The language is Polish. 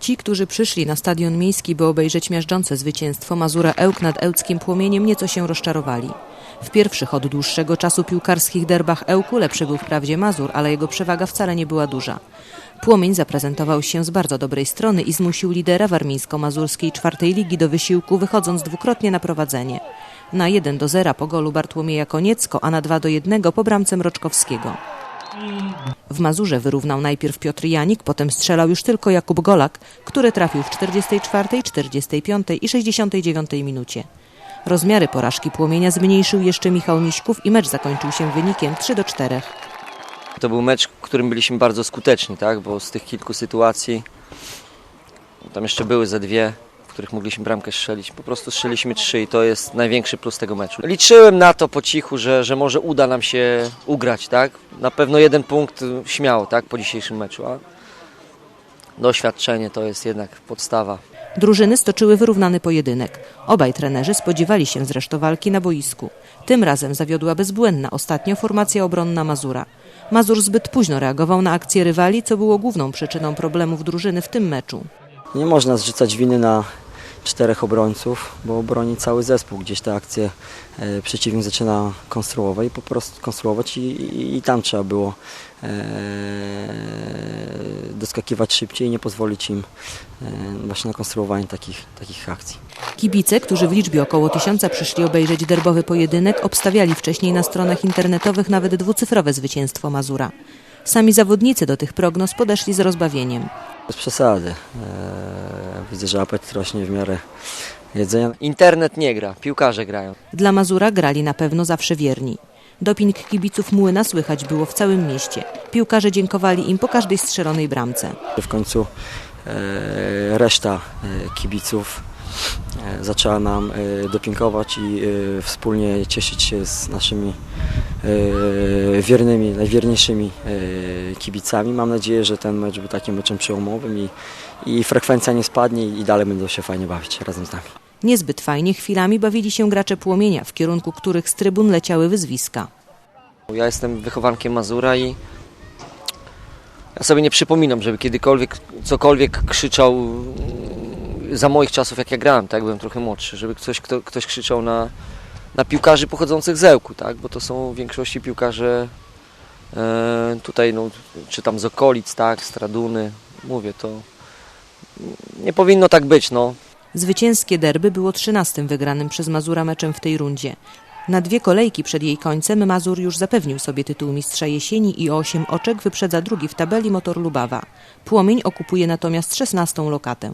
Ci, którzy przyszli na stadion miejski, by obejrzeć miażdżące zwycięstwo Mazura Ełk nad ełckim płomieniem, nieco się rozczarowali. W pierwszych od dłuższego czasu piłkarskich derbach Ełku lepszy był wprawdzie Mazur, ale jego przewaga wcale nie była duża. Płomień zaprezentował się z bardzo dobrej strony i zmusił lidera warmińsko-mazurskiej czwartej ligi do wysiłku, wychodząc dwukrotnie na prowadzenie. Na 1 do 0 po golu Bartłomieja Koniecko, a na 2 do 1 po bramce Mroczkowskiego. W Mazurze wyrównał najpierw Piotr Janik, potem strzelał już tylko Jakub Golak, który trafił w 44, 45 i 69 minucie. Rozmiary porażki płomienia zmniejszył jeszcze Michał Miśków i mecz zakończył się wynikiem 3 do 4. To był mecz, w którym byliśmy bardzo skuteczni, tak? bo z tych kilku sytuacji, tam jeszcze były ze dwie, których mogliśmy bramkę strzelić. Po prostu strzeliśmy trzy i to jest największy plus tego meczu. Liczyłem na to po cichu, że, że może uda nam się ugrać. Tak? Na pewno jeden punkt śmiało tak? po dzisiejszym meczu, a doświadczenie to jest jednak podstawa. Drużyny stoczyły wyrównany pojedynek. Obaj trenerzy spodziewali się zresztą walki na boisku. Tym razem zawiodła bezbłędna ostatnio formacja obronna Mazura. Mazur zbyt późno reagował na akcję rywali, co było główną przyczyną problemów drużyny w tym meczu. Nie można zrzucać winy na czterech obrońców, bo broni cały zespół. Gdzieś te akcje e, przeciwnik zaczyna konstruować i po prostu konstruować i, i, i tam trzeba było e, doskakiwać szybciej i nie pozwolić im e, właśnie na konstruowanie takich, takich akcji. Kibice, którzy w liczbie około tysiąca przyszli obejrzeć derbowy pojedynek, obstawiali wcześniej na stronach internetowych nawet dwucyfrowe zwycięstwo Mazura. Sami zawodnicy do tych prognoz podeszli z rozbawieniem. Bez przesady. Widzę, że apetyt rośnie w miarę jedzenia. Internet nie gra, piłkarze grają. Dla Mazura grali na pewno zawsze wierni. Doping kibiców Młyna słychać było w całym mieście. Piłkarze dziękowali im po każdej strzelonej bramce. W końcu e, reszta e, kibiców zaczęła nam e, dopingować i e, wspólnie cieszyć się z naszymi e, wiernymi, najwierniejszymi e, kibicami. Mam nadzieję, że ten mecz był takim meczem przełomowym i, i frekwencja nie spadnie i dalej będą się fajnie bawić razem z nami. Niezbyt fajnie chwilami bawili się gracze płomienia, w kierunku których z trybun leciały wyzwiska. Ja jestem wychowankiem Mazura i ja sobie nie przypominam, żeby kiedykolwiek cokolwiek krzyczał za moich czasów, jak ja grałem, tak, byłem trochę młodszy, żeby ktoś, kto, ktoś krzyczał na, na piłkarzy pochodzących z Ełku, tak, bo to są w większości piłkarze e, tutaj, no, czy tam z okolic, tak, z mówię, to nie powinno tak być, no. Zwycięskie derby było trzynastym wygranym przez Mazura meczem w tej rundzie. Na dwie kolejki przed jej końcem Mazur już zapewnił sobie tytuł mistrza jesieni i o osiem oczek wyprzedza drugi w tabeli motor Lubawa. Płomień okupuje natomiast szesnastą lokatę.